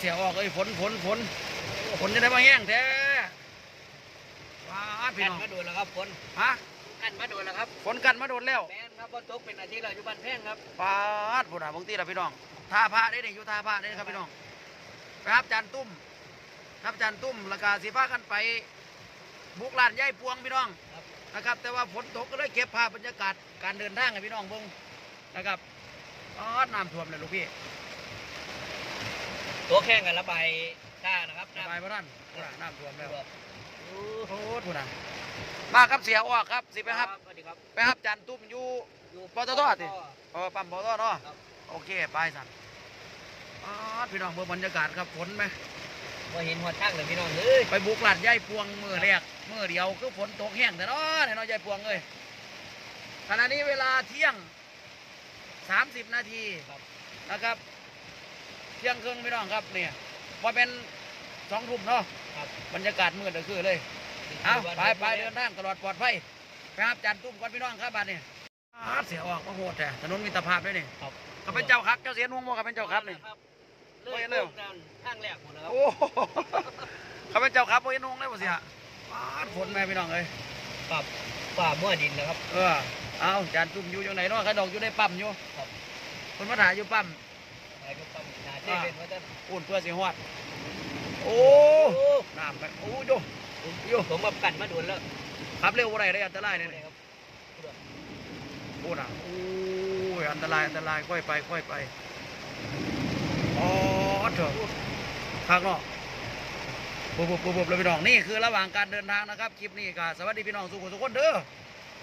เสียออกเอ้ยฝนฝนฝนฝนจะได้มาแห้งแท้ว้าดพี่กันน้องมาโดนแล้วครับฝนฮะกันมาโดนแล้วครับฝนกันมาโดนแล้วแม่นครับว่าตกเป็นอาทิตย์แล้วอยู่บ้านแพงครับปาดพุ่นอะบางทีละพี่น้องท่าพระได้เนี่ยอยู่ท่าพระได้ครับพี่น้องไปครับจานตุ้มครับจานตุ้มแล้วก็สีฟ้ากันไปบุกลานย่ายพวงพี่น้องครับนะครับ แต่ว่าฝนตกก็เลยเก็บภาพบรรยากาศการเดินทางให้พี่น้องเบิ่งนะครับอ๋อน้ำท่วมเลยลูกพี่ ตัวแข่งกันระบายช้านะครับสบายพระท่านพุ่นน่ะน้ำท่วมแล้วโอ้โอ้โหพุ่นน่ะมาครับเสียออกครับสิไปครับสวัสดีครับไปครับจานตุ้มอยู่อยู่ปตทสิเออปั๊มปอตเนาะครับโอเคไปสั่นอ๋อพี่น้องเบิ่งบรรยากาศครับฝนไหมว่าเห็นหัวช่างเลยพี่น้องเอ้ยไปบุกหลาดยายพวงมือแรกมือเดียวคือฝนตกแห้งแต่เนาะเนี่ยเนาะยายพวงเลยขณะนี้เวลาเที่ยง 30 นาทีครับนะครับ เที่ยงครึ่งพี่น้องครับเนี่ยว่าเป็นสองทุ่มเนาะครับ บรรยากาศมืดก็คือเลยเอาไปไปเดินทางตลอดปลอดภัยไปครับจานตุ้มก่อนพี่น้องครับบ้านนี่อาเสียออกมาโหดแต่ถนนมิตรภาพด้วยนี่ครับเขาเป็นเจ้าครับเจ้าเสียนวงบ่เขาเป็นเจ้าครับนี่เลิกโอ้ยเร็เริ่วมกันข้างแรกหมดแล้วครับโอ้โหเขาเป็นเจ้าครับโอ้ยนงได้ป่ะเสียปาดฝนแม่พี่น้องเอ้ยปรับฝ่ามั่วดินนะครับ เออเอาจานจุ่มอยู่อยู่ไหนเนาะกระดองอยู่ในปั๊มอยู่ครับคนมาถ่ายอยู่ปั๊ม อุ่นเพื่อสิฮอด โอ้น้ำไปโอ้โยโยผมแบบกันมาโดนแล้วขับเร็วอะไรได้อันตรายเนี่นี่ครับโอ้น่ะโอ้ยอันตรายอันตรายค่อยไปค่อยไปอ๋อเถอะข้างนอกปุ๊บปุ๊บปุ๊บปุบเลยพี่น้องนี่คือระหว่างการเดินทางนะครับคลิปนี้ก็สวัสดีพี่น้องสุขุมทุกคนเด้อ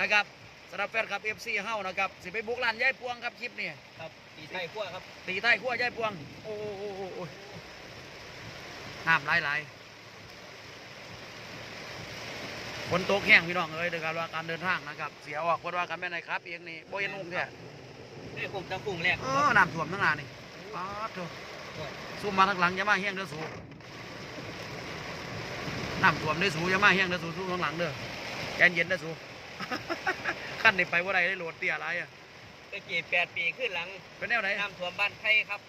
นะครับ สำหรับแฟนคลับเอฟซีเฮานะครับสิไปบุกร้านยายพวงครับคลิปนี้ครับตีไทยขั้วครับตีใต้ขั้วยายพวง โอ้โอ้โอ้โอ้โอ้ยน้ำไหลไหลฝนตกแห้งพี่น้องเอ้ยโดยการว่าการเดินทางนะครับ เสียออกเพราะว่ากันแม่นายครับเองนี่โบเย็นนุ่งแท้นี่ผมตั้งกรุงแรกเออน้ำท่วมทั้งหนานี่ป๊าดโถซูมมาทางหลังอย่ามาแห้งเด้อสูน้ำท่วมเด้อสูอย่ามาแห้งเด้อสูซูมทางหลังเด้อใจเย็นเด้อสู ขั้นนี้ไปว่าใดได้โหลดเตี้ยอะไรอะตะกี้แปดปีขึ้นหลังเป็นแนวไหนน้ำท่วมบ้านไทยครับ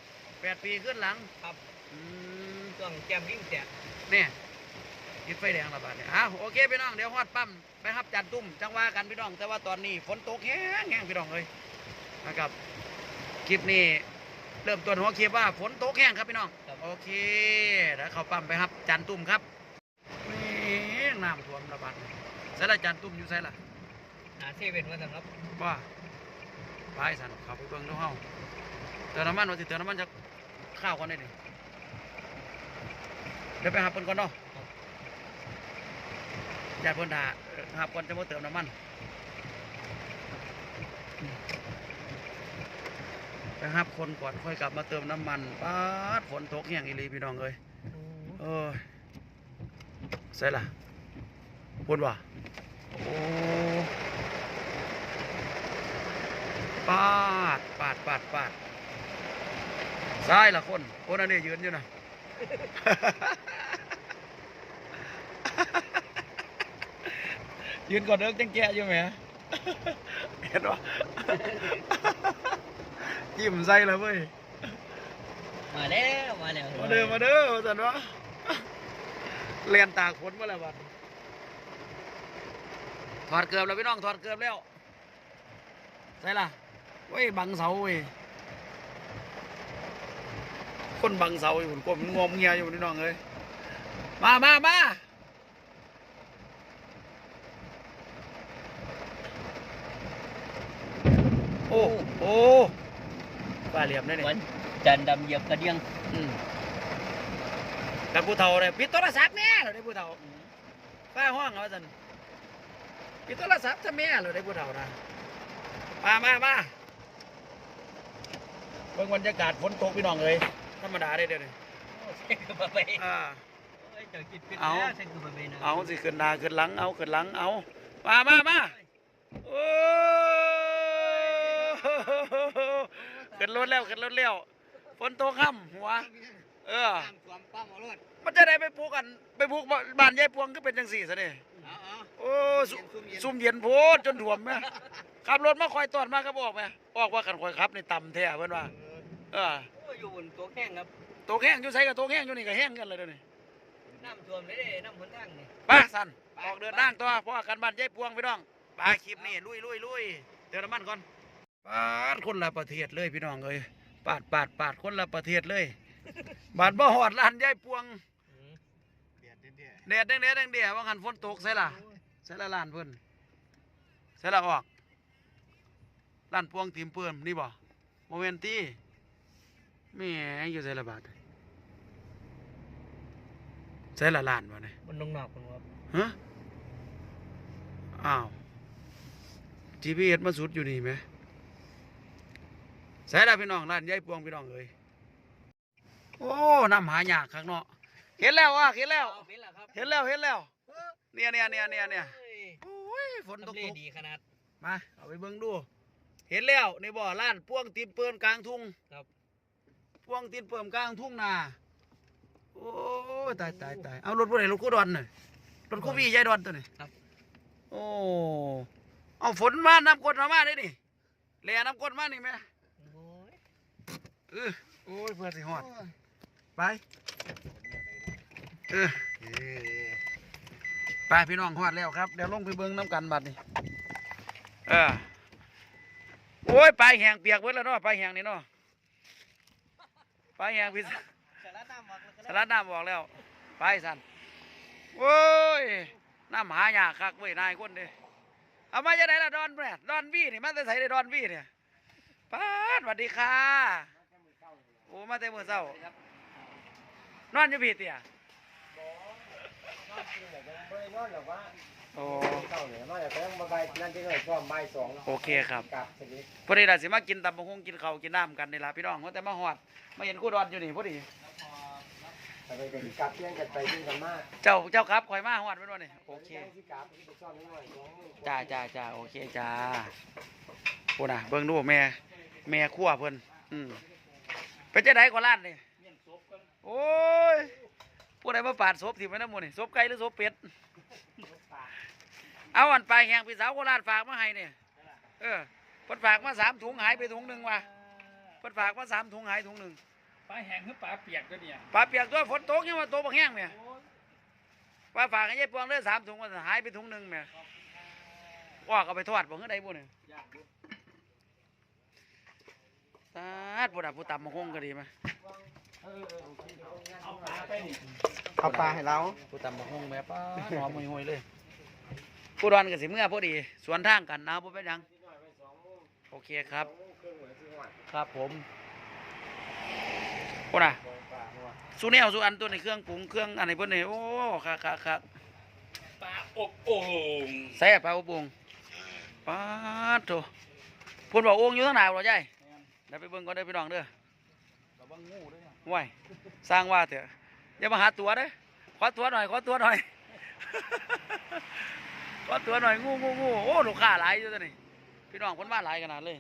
แปดปีขึ้นหลังครับอืมช่วงแก้มวิ่งแตกเนี่ยติดไฟแดงระบาดเนี่ยอ้าวโอเคพี่น้องเดี๋ยวฮอดปั๊มไปครับจานตุ้มจังว่ากันพี่น้อง แต่ว่าตอนนี้ฝนตกแห้งแห้งพี่น้องเลยนะครับคลิปนี้เริ่มต้นหัวคลิปว่าฝนตกแห้งครับพี่น้องโอเคเดี๋ยวเข้าปั๊มไปครับจานตุ้มครับนี่น้ำท่วมระบาดใส่ละจานตุ้มอยู่ใส่ละ หนาเซเว่นว่าสันครับว่าไปสันเขับไปเบิ่งดูเฮาเติมน้ำมันว่าสิเติมน้ำมันจะข้าวก่อนได้ดิเดี๋ยวไปหาเพิ่นก่อนเนาะอย่าเพิ่นด่าเอ่อหาก่อนจะมาเติมน้ำมันไปหับคนก่อนค่อยกลับมาเติมน้ำมันป๊าดฝนตกแห้งอีหลีพี่น้องเอ้ยเอ้ยใส่ละพูดว่าโอ้ ปาดปาดปาดปาดซ้ายละคน คนอันนี้ยืนอยู่นะยืนก่อนเดิกจังแกะอยู่ไหมเห็นปะยิ้มใส่เลยเว้ยมาแล้วมาแล้วมาเด้อมาเด้อสันวะเรียนตากฝนมาแล้วบัดถอดเกือบแล้วพี่น้องถอดเกือบแล้วใช่ล่ะ เว้ยบังเสาเว้ยคนบังเสาอยู่ผมกลมงอมเงียอยู่พี่น้องเลยมามามาโอ้โอ้ปลาเหลี่ยมได้เนี่ยวันจันทร์ดำเหยียบกระเดียงอืมแต่ผู้เฒ่าเลยปิดโทรศัพท์แม่เลยได้ผู้เฒ่าป้าห้องเอาสันปิดโทรศัพท์จะแม่เลยได้ผู้เฒ่านะมามามา เบิ่งบรรยากาศฝนตกพี่น้องเลยธรรมดาได้เดี๋ยวนี้เซ็กมาไปอ่าโอ้ยเจ้าคิดเป็นเอาแล้วเซ็กมาไปนะเอาสิขึ้นหน้าขึ้นหลังเอาขึ้นหลังเอามามามาโอ้ขึ้นรถแล้วขึ้นรถแล้วฝนตกค่ำหัว เออตามความปั้มเอารถมันจะได้ไปปลูกกัน ไปปลูกบ้านยายพวงก็เป็นจังสี่ซะนี่เอาเอาโอ้สุซุ่มเย็นโพดจนถ่วมแม่ขับรถมาคอยตอดมาก็บอกแม่บอกว่ากันคอยขับในต่ำแท้เพิ่นว่า เออโอ้ยอยู่บนตัวแข้งครับตกแห้งอยู่ไสกับตกแห้งอยู่นี่ก็แห้งกันเลยเดี๋ยวนี้น้ำท่วมเลยเด้น้ำหนทางนี่ ไปสันออกเดินทางตัวเพราะว่ากันบ้านยายพวงพี่น้องไปคลิปนี้ลุยลุยลุยเติมน้ำมันก่อนปาดคนละประเทศเลยพี่น้องเอ้ยปาดปาดปาดคนละประเทศเลย บาดบ่หอดลานยายพวงเดือดเดือดแดดแดงแดดแดงเดียว่างันฝนตกใส่ล่ะใส่ละลานเพิ่นใส่ละออกลานพวงทีมเพิ่มนี่บ่โมเมนตี้ แหม่อยู่ใส่ละบาทใส่ละลานบ่เนี่ยมันลงนอกคนครับฮะอ้าว GPS มาสุดอยู่นี่ไหมใส่ละพี่น้องร้านยายพวงพี่น้องเอ้ยโอ้น้ำหายากข้างเนาะเห็นแล้วอะเห็นแล้วเอาเป็นแล้วครับเห็นแล้วเห็นแล้วเนี่ยเนี่ยเนี่ยเนี่ยเนี่ยเฮ้ยโอ้ยฝนตกทำเลตกดีขนาดมาเอาไปเบิ่งดู เห็นแล้วในบ่อล้านพ่วงตีนเปินกลางทุ่งครับ พ่วงตีนเปิมกลางทุ่งนาโอ้ยตายตายตายเอารถผู้ใดรถกู้ดอนน่ะรถกู้วียายดอนตัวนี้ครับ โอ้เอาฝนมาน้ำกดมาได้นี่แหล่น้ำกดมานี่แม่โอ้ยเออโอ้ยเพื่อสิฮอดไปเออไปพี่น้องฮอดแล้วครับเดี๋ยวลงไปเบิ่งน้ำกันบัดนี่เออโอ้ยปลายแหงเปียกเบิดแล้วเนาะปลายแหงนี่เนาะ ปลายแหงพี่สาระน้ำหมักแล้วก็สลัดน้ำบอกแล้ว ไปสันโว้ยน้ำหายากคักเว้ยนายคนเด้เอามาจะไหนล่ะดอนแม่ดอนบี้นี่มาจะใส่ได้ดอนบี้เนี่ยป้าดสวัสดีค่ะโอ้มาแต่เมื่อเช้านอนอยู่พี่เตี่ย โอ้ เข้าเนี่ยมาจากแป้งมาใบนั่นที่หน่อยพร้อมใบสองโอเคครับกับชนิดพอดีเราสิมากินตำบักหุ่งกินข้าวกินน้ำกันนี่ล่ะพี่น้องว่าแต่มาหอดมาเห็นคู่ดอนอยู่นี่พอดี แต่ไปเป็นกับเที่ยงกันไปยิ่งกันมากเจ้าเจ้าครับคอยมาหอดเป็นวันนี้โอเคที่กับที่ไปซ่อนนิดหน่อยสองมือจ้าจ้าจ้าโอเคจ้าพูดนะเบิ่งดูแม่ แม่ขั้วเพิ่นอืมเป็นจะไดกว่าล้านนี่โอ้ยผู้ใดมาปาดศพที่มันน้ำมูนี่ศพไก่หรือศพเป็ด เอาอันปลายแหงพี่สาวโคราชฝากมาให้เนี่ยเออเพิ่นฝากมาสามถุงหายไปถุงหนึ่งว่ะเพิ่นฝากมาสามถุงหายถุงหนึ่งปลาแห้งคือปลาเปียกก็เนี่ยปลาเปียกตัวฝนตกยังว่าตัวบักแห้งเนี่ยว่าฝากให้ยายปวงเด้อสามถุงว่าหายไปถุงหนึ่งแม่ว่าก็เอาไปทอดบ่เฮือใดบ่เนี่ยยากดูตาดผู้ดับผู้ต่ำมาคงก็ดีไหมเอาปลาไปนี่เอาปลาให้เราผู้ต่ำมาคงแม่ป้าหอมห่วยๆเลย ผู้ดอนกับสิเมื่อพอดี สวนทางกันนะบ่เป็นหยัง โอเคครับ ครับผมพูดนะสูแนวสูอันตัวในเครื่องปรุงเครื่องอันไหนเพิ่นนี่โอ้คักคักคักปลาอบโอ่งใส่ปลาอุบงป้าดโถพูดบอกโอ่งอยู่ทางไหนบ่ใหญ่เดี๋ยวไปเบิ่งก่อนเด้อพี่น้องเด้อระวังงูด้วยนะว้ายสร้างว่าเถอะอย่ามาหาตัวเด้อขอตัวหน่อยขอตัวหน่อย ขอตัวหน่อยงูงูงูโอ้ลูกค้าหลายอยู่ตัวนี้พี่น้องคนมาหลายขนาดเลย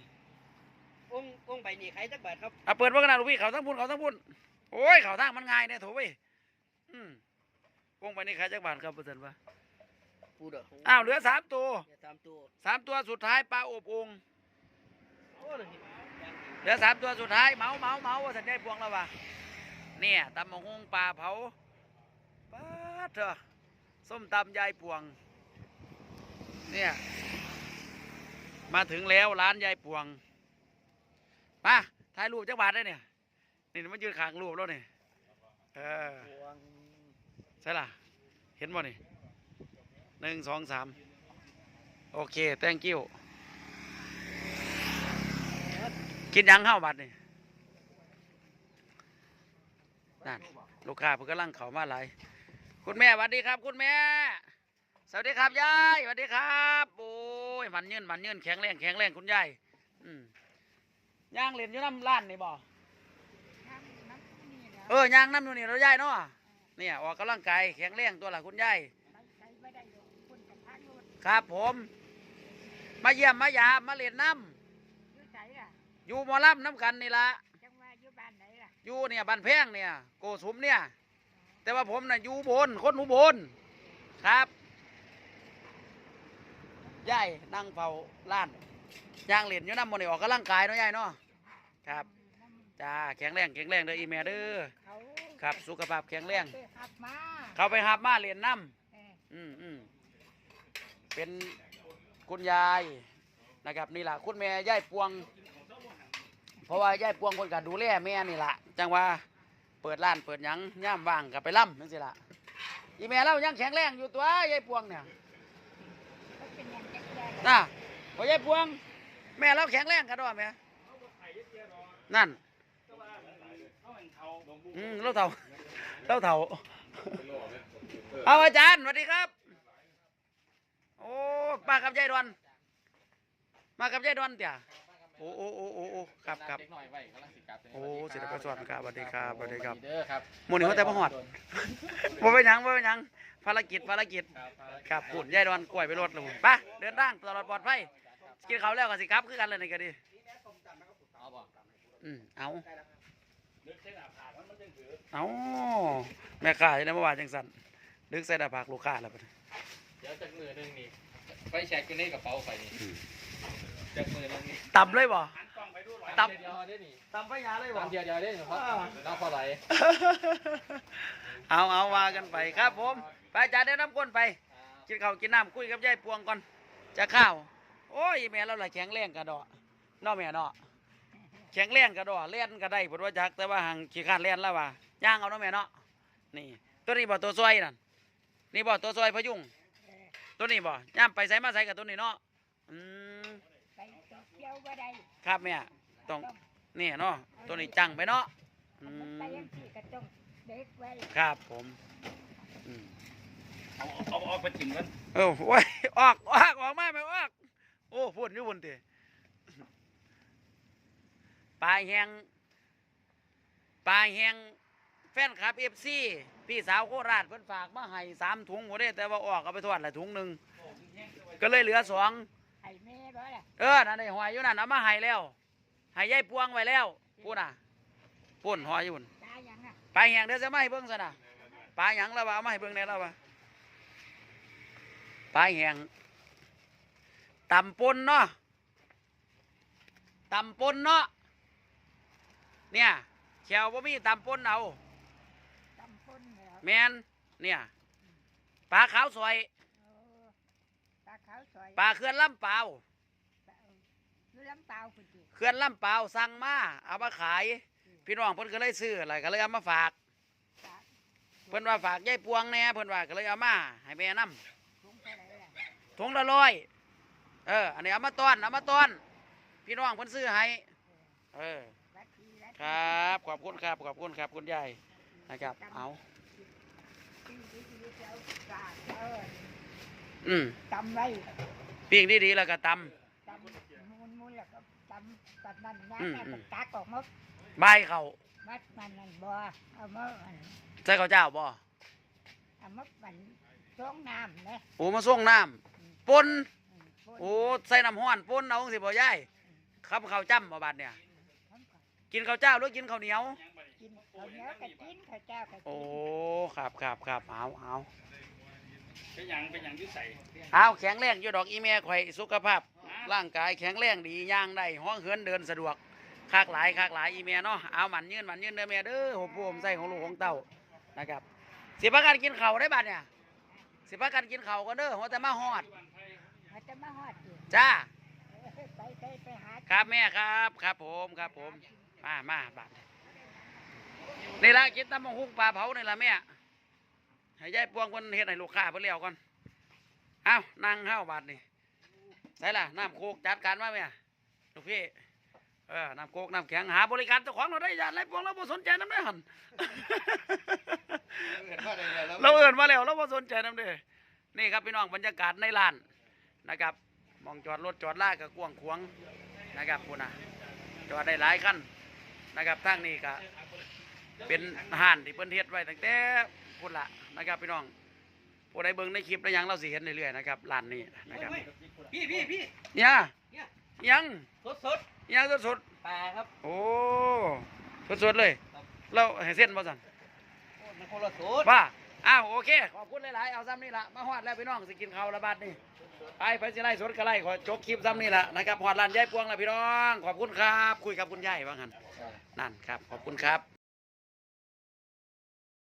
องค์องค์ใบนี้ใครจักบาทครับอะเปิดว่าขนาดลูกพี่เขาทั้งพุ่นเขาทั้งพุ่นโอ้ยเขาทางมันง่ายเนี่ยโถเว้ยอืมวงไปนี่ใครจักบาทครับเปอร์เซ็นต์วะปูเด้ออ้าวเหลือสามตัวอย่าตามตัวสามตัวสุดท้ายปลาอบโองค์โอ้ยเหลือสามตัวสุดท้ายเมาเมาเมาว่าสัญญาพวงแล้ววะเนี่ยตำมะฮงปลาเผาป้าดเถอะส้มตำยายพวง เนี่ย มาถึงแล้วร้านยายพวงมาถ่ายรูปจักบาทได้เนี่ย นี่มันยืนขางรูปแล้วเนี่ยเออใช่ล่ะ เห็นบ่นี่หนึ่งสองสามโอเค thank you กินยังเข้าบัดนี่นั่นลูกค้าเพิ่งกำลังเข้ามาหลายคุณแม่สวัสดีครับ คุณแม่ สวัสดีครับยายสวัสดีครับ โอ้ยมันยืนมันยืนแข็งแรงแข็งแรงคุณยายอืมย่างเล่นอยู่น้ำร้านนี่บ่เออย่างน้ำอยู่นี่เรายายเนาะเนี่ยออกกำลังกายแข็งแรงตัวละคุณยายครับผม มาเยี่ยมมายามมาเล่นน้ำอยู่หมอลำน้ำกันนี่ละอยู่เนี่ยบ้านแพงเนี่ย โกสุมเนี่ย แต่ว่าผมน่ะอยู่อุบนคนอุบลครับ ยายนั่งเฝ้าร้านย่างเล่นอยู่น้ำมันออกกำลังกายเนาะยายเนาะครับ จ้าแข็งแรงแข็งแรงเด้ออีแม่เด้อขาครับสุขภาพแข็งแรงขับมาเขาไปหาบมาเหรียนน้เออำอืมอืมเป็นคุณยายนะครับนี่แหละคุณแม่ยายปวง เพราะว่ายายปวงคนก็ดูแลแม่นี่แหละจังว่าเปิดร้านเปิดยังย่ามว่างก็ไปล่ำนั่นสิละอีแม่เรายังแข็งแรงอยู่ตัวยายปวงเนี่ย เขาเป็นอย่างจักรยานน่ะพอยายปวง แม่เราแข็งแรงกันด้วยแม่นั่นอืมเราเท่าเราเท่าเอาอาจารย์สวัสดีครับ โอ้มากับยายดวนมากับยายดวนเตี่ยโอ้โอ้โอ้โอ้โอ้ครับครับเด็กหน่อยไว้กำลังสิกลับโอ้ศิลปะสวัสดิ์ครับสวัสดีครับสวัสดีครับเด้อครับหมู่นี่เขาแต่มาหอดบ่เป็นหยังบ่เป็นหยัง ภารกิจภารกิจครับขุนยายดอนกล้วยไปรถเลยไปเดินทางตลอดปลอดภัยกินเขาวแล้วก็สิครับคือกันเลยนี่ก็ดีเอาบ่อืมเอาเอาแม่ค้าจะได้มาว่าจังสันดึกใส่หน้าผากลูกค้าแล้วปะเนี่ยเดี๋ยวจากมือหนึงนี่ไฟแช็กอยู่ในกระเป๋าไปนี่จากมือหนึงนี่ต่ำเลยบ่ ตับเดียวเด้อนี่ต่ำไปยาเลยบ่ตามเดียวเดียวเด้อเพราะน้องพอไหลเอาเอาว่ากันไปครับผม ไปจ่าเดินน้ำก้นไป กินข้าวกินน้ำคุยกับยายพวงก่อน จะข้าว โอ้ยแม่เราละแข็งแรงกระดอเนาะแม่เนาะแข็งแรงกระดอเล่นก็ได้ผลว่าจักแต่ว่าหังขี้ขาดเล่นแล้วว่าย่างเอาเนาะแม่เนาะนี่ตัวนี้บ่ตัวซอยนั่นนี่บ่ตัวซอยพยุงเออตัวนี้บ่ย่ามไปใส่มาใส่กับตัวนี้เนาะอืมไปเที่ยวบ่ได้ครับแม่ ต้องนี่เนาะตัวนี้จังไปเนาะอืมันไปมยังที่ก็ต้องเด็กไว้ครับผมอืมเอาเอาเอาไปถิ่มกันเออโอ้ยออกออกออกมาไหมออกโอ้พูดอยู่บนเตปลายแหงปลายแหงแฟนคลับเอฟซีพี่สาวโคราชเพิ่นฝากมาให้สามถุงหมดเลยแต่ว่าออกเอาไปทอดละถุงหนึ่งก็เลยเหลือสองให้แม่บ่ล่ะเออนั่นไอ้หอยอยู่นั่นเอามาให้แล้ว ให้ยายพวงไว้แล้วพูดน่ะพูดหอยอยู่พุ่นตาหยังอะปลายแหงเดี๋ยวจะมาให้เบิ่งซะนะปลายหยังแล้วว่าเอามาให้เบิ่งแน่แล้วว่าปลายแหงตำปนเนาะตำปนเนาะเนี่ยแขวบ่มีตำปนเอาตำพ่นแล้ว แมนเนี่ยปลาขาวสวยเออปลาขาวสวยปลาเขื่อนลำเปล่าปลาอยู่ลำเปล่าพุ่นติ เขื่อนลำเปล่าสั่งมาเอามาขาย พี่น้องเพิ่นก็เลยซื้ออะไรก็เลยเอามาฝากปลาเพิ่นว่าฝากยายพวงแหน่เพิ่นว่าก็เลยเอามาให้แม่นํถุงเท่าไหร่ล่ะถุงละร้อยเออ อันนี้เอามาต้อนเอามาต้อน พี่น้องเพิ่นซื้อให้เออวัดทีละครับ ขอบคุณครับขอบคุณครับคุณยายนะครับ เอาที่ที่ที่เจ้าปลาเอออืมตำไว้ปิ้งดีๆแล้วก็ตตำ มูลมูลแล้วก็ตำตัดนั่นนะอืมแม่อืม ตักออกมาใบเขามัดมันนั่นบ่เอามาอันใส่ข้าวเจ้าบ่เอามาปั่นช่องน้ำนะโอ้มาส่วงน้ำปนอืมโอ้ใส่น้ำห้อนปนเอาสิบ่ยายครับข้าวจ้ำบ่บาดเนี่ยทั้งก่อนกินข้าวเจ้าหรือกินข้าวเหนียว กินข้าวเหนียวกับกินข้าวเจ้ากับกิโอ้ครับครับครับเอาเอาเป็นหยังเป็นหยังอยุ่ใส่เอาแข็งแรงอยู่ดอกอีเมียข่อยสุขภาพ ร่างกายแข็งแรงดีย่างได้ห้องเหินเดินสะดวกคากหลายคากหลายอีเมียเนาะเอาหมันยืนหมันยืนเด้อแม่เด้อผมผู้ผมใส่ของลูกของเต้านะครับสิพักกันกินข้าวได้บัดเนี่ยสิพักกันกินข้าวกันเด้อหัวแต่มาฮอดเขาจะมาฮอดอยู่จ้าเออไปไปไปหาครับแม่ครับครับผมครับผมมามาบาดนี่ละกินตำบักหุ่งปลาเผานี่ละแม่ให้ยายปวงคนเฮ็ดให้ลูกค้าเพิ่นเลี้ยวก่อนเอานั่งเฮาบาดนี่ ใส่ล่ะน้ำโคกจัดการมาแม่ลูกพี่เออน้ำโคกน้ำแข็งหาบริการเจ้าของเราได้ยานไรปวงเราบ่สนใจน้ำได้อหันเราเอื่นมาแล้วเราบ่สนใจน้ำเด้อนี่ครับพี่น้องบรรยากาศในร้านนะครับมองจอดรถจอดลากก็กว้างขวางนะครับพุ่นน่ะจอดได้หลายคันนะครับทางนี้ก็เป็นห้านที่เพิ่นเฮ็ดไว้ตั้งแต่พุ่นละนะครับพี่น้อง ผู้ใดเบิ่งในคลิปแล้วยังเราสิเห็นเรื่อยๆนะครับร้านนี้นะครับพี่พี่พี่เนี่ยเนี่ยยังสดสดยังสดปลาครับๆโอ้สดๆเลยเราให้เส้นบ่สั่นโอ้มันคนละสดว่าอ้าวโอเค ขอบคุณหลายๆ เอาซ้ำนี่ละมาฮอดแล้วพี่น้องสิกินข้าวระบาดนี่ไปไปสิไล่สดก็ไล่ขอจบคลิปซ้ำนี่ละนะครับฮอดร้านยายพวงแล้วพี่น้อง ขอบคุณครับ คุยกับคุณยายว่างั้นนั่นครับ ขอบคุณครับ